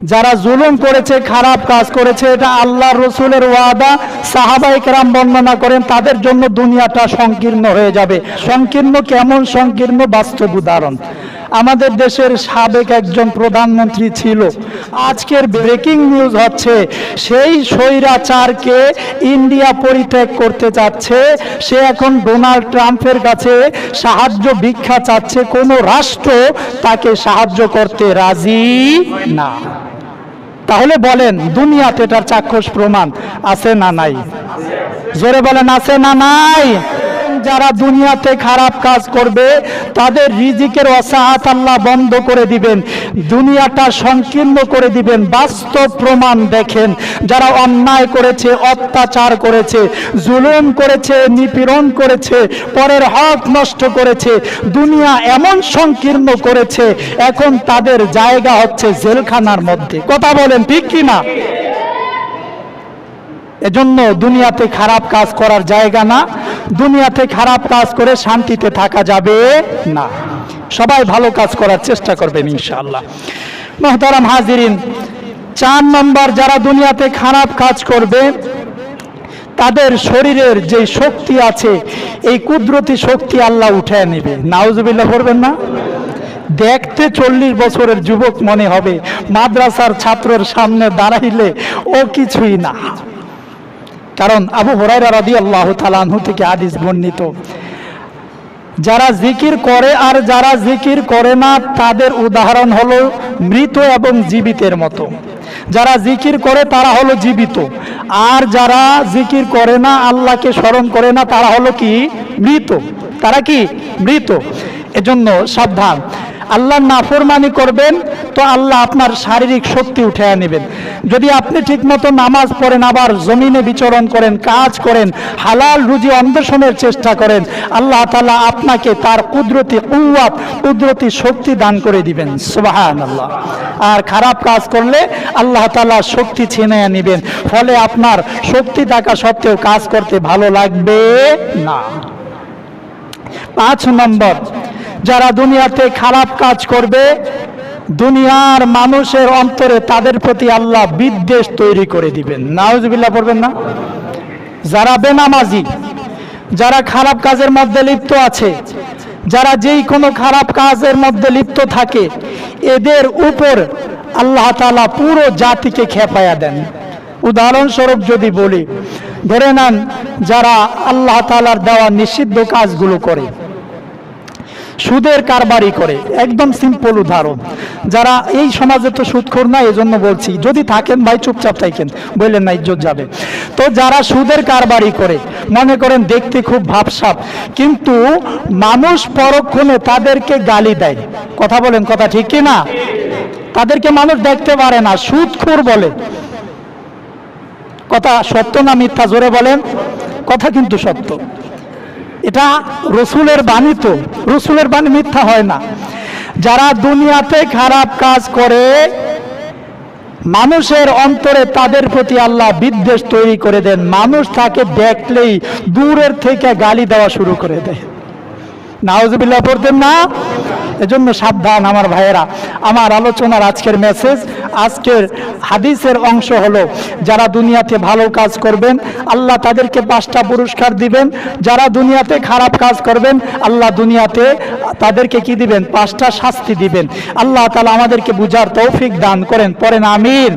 যারা জুলুম করেছে, খারাপ কাজ করেছে, এটা আল্লাহ রসুলের ওয়াদা। সাহাবাই কেরাম বর্ণনা করেন, তাদের জন্য দুনিয়াটা সংকীর্ণ হয়ে যাবে। সংকীর্ণ কেমন? সংকীর্ণ বাস্তব উদাহরণ। আমাদের দেশের সাবেক একজন প্রধানমন্ত্রী ছিল। আজকের ব্রেকিং নিউজ হচ্ছে, সেই স্বৈরাচারকে ইন্ডিয়া পরিত্যাগ করতে চাচ্ছে। সে এখন ডোনাল্ড ট্রাম্পের কাছে সাহায্য ভিক্ষা চাচ্ছে। কোনো রাষ্ট্র তাকে সাহায্য করতে রাজি না। তাহলে বলেন দুনিয়াতে এটার চাক্ষুষ প্রমাণ আছে না নাই? জোরে বলেন আছে না নাই? যারা দুনিয়াতে খারাপ কাজ করবে, তাদের রিজিকের অসাহাত আল্লাহ বন্ধ করে দিবেন। দুনিয়াটা সংকীর্ণ করে দিবেন। বাস্তব প্রমাণ দেখেন। যারা অন্যায় করেছে, অত্যাচার করেছে, জুলুম করেছে, নিপীড়ন করেছে, পরের হক নষ্ট করেছে, দুনিয়া এমন সংকীর্ণ করেছে, এখন তাদের জায়গা হচ্ছে জেলখানার মধ্যে। কথা বলেন ঠিক কি না এজন্য দুনিয়াতে খারাপ কাজ করার জায়গা না। দুনিয়াতে খারাপ কাজ করে শান্তিতে থাকা যাবে না। সবাই ভালো কাজ করার চেষ্টা করবেন ইনশাআল্লাহ। মহতারাম হাজিরিন, চার নম্বর যারা দুনিয়াতে খারাপ কাজ করবে, তাদের শরীরের যে শক্তি আছে, এই কুদরতি শক্তি আল্লাহ উঠে নেবে। নাউজুবিল্লাহ করবেন না? দেখতে চল্লিশ বছরের যুবক মনে হবে, মাদ্রাসার ছাত্রের সামনে দাঁড়াইলে ও কিছুই না। কারণ আবু হরাইরা রাদি আল্লাহ তালানহু থেকে আদিস বর্ণিত। যারা জিকির করে আর যারা জিকির করে না, তাদের উদাহরণ হলো মৃত এবং জীবিতের মতো। যারা জিকির করে, তারা হলো জীবিত। আর যারা জিকির করে না, আল্লাহকে স্মরণ করে না, তারা হলো কি? মৃত। তারা কি? মৃত। এজন্য সাবধান। আল্লাহ নাফরমানি করবেন তো আল্লাহ আপনার শারীরিক শক্তি উঠে নেবেন। যদি আপনি ঠিকমতো নামাজ পড়েন, আবার জমিনে বিচরণ করেন, কাজ করেন, হালাল রুজি অন্বেষণের চেষ্টা করেন, আল্লাহ তালা আপনাকে তার কুদরতি কুয়াত কুদরতি শক্তি দান করে দিবেন। সুবাহান আল্লাহ আর খারাপ কাজ করলে আল্লাহ তালা শক্তি ছিনে নেবেন। ফলে আপনার শক্তি থাকা সত্ত্বেও কাজ করতে ভালো লাগবে না। পাঁচ নম্বর, যারা দুনিয়াতে খারাপ কাজ করবে দুনিয়ার মানুষের অন্তরে তাদের প্রতি আল্লাহ বিদ্বেষ তৈরি করে দিবেন। নাউজবিল্লাহ পড়বেন না? যারা বেনামাজি, যারা খারাপ কাজের মধ্যে লিপ্ত আছে, যারা যেই কোনো খারাপ কাজের মধ্যে লিপ্ত থাকে, এদের উপর আল্লাহ তালা পুরো জাতিকে খেপায়া দেন। উদাহরণস্বরূপ যদি বলি, ধরে নেন যারা আল্লাহ তালার দেওয়া নিষিদ্ধ কাজগুলো করে সুদের কারবারি করে। একদম সিম্পল উদাহরণ। যারা এই সমাজে তো সুদখোর না জন্য বলছি, যদি থাকেন ভাই, চুপচাপ থাকেন। বললেন না, ইজ্জত যাবে। তো যারা সুদের কারবারি করে, মনে করেন দেখতে খুব ভাবসাব, কিন্তু মানুষ পরক্ষণে তাদেরকে গালি দেয়। কথা বলেন, কথা ঠিক কি না? তাদেরকে মানুষ দেখতে পারে না, সুদখোর বলে। কথা সত্য না মিথ্যা? জোরে বলেন। কথা কিন্তু সত্য। এটা রসুলের বাণী তো। রসুলের বাণী মিথ্যা হয় না। যারা দুনিয়াতে খারাপ কাজ করে, মানুষের অন্তরে তাদের প্রতি আল্লাহ বিদ্বেষ তৈরি করে দেন। মানুষ তাকে দেখলেই দূরের থেকে গালি দেওয়া শুরু করে দেয়। নাওজবিল্লাহ পড়তেন না। এজন্য সাবধান আমার ভাইয়েরা। আমার আলোচনার আজকের মেসেজ আজকের হাদিসের অংশ হলো, যারা দুনিয়াতে ভালো কাজ করবেন, আল্লাহ তাদেরকে পাঁচটা পুরস্কার দিবেন। যারা দুনিয়াতে খারাপ কাজ করবেন, আল্লাহ দুনিয়াতে তাদেরকে কি দিবেন? পাঁচটা শাস্তি দিবেন। আল্লাহ তালা আমাদেরকে বুঝার তৌফিক দান করেন। পরেন আমিন।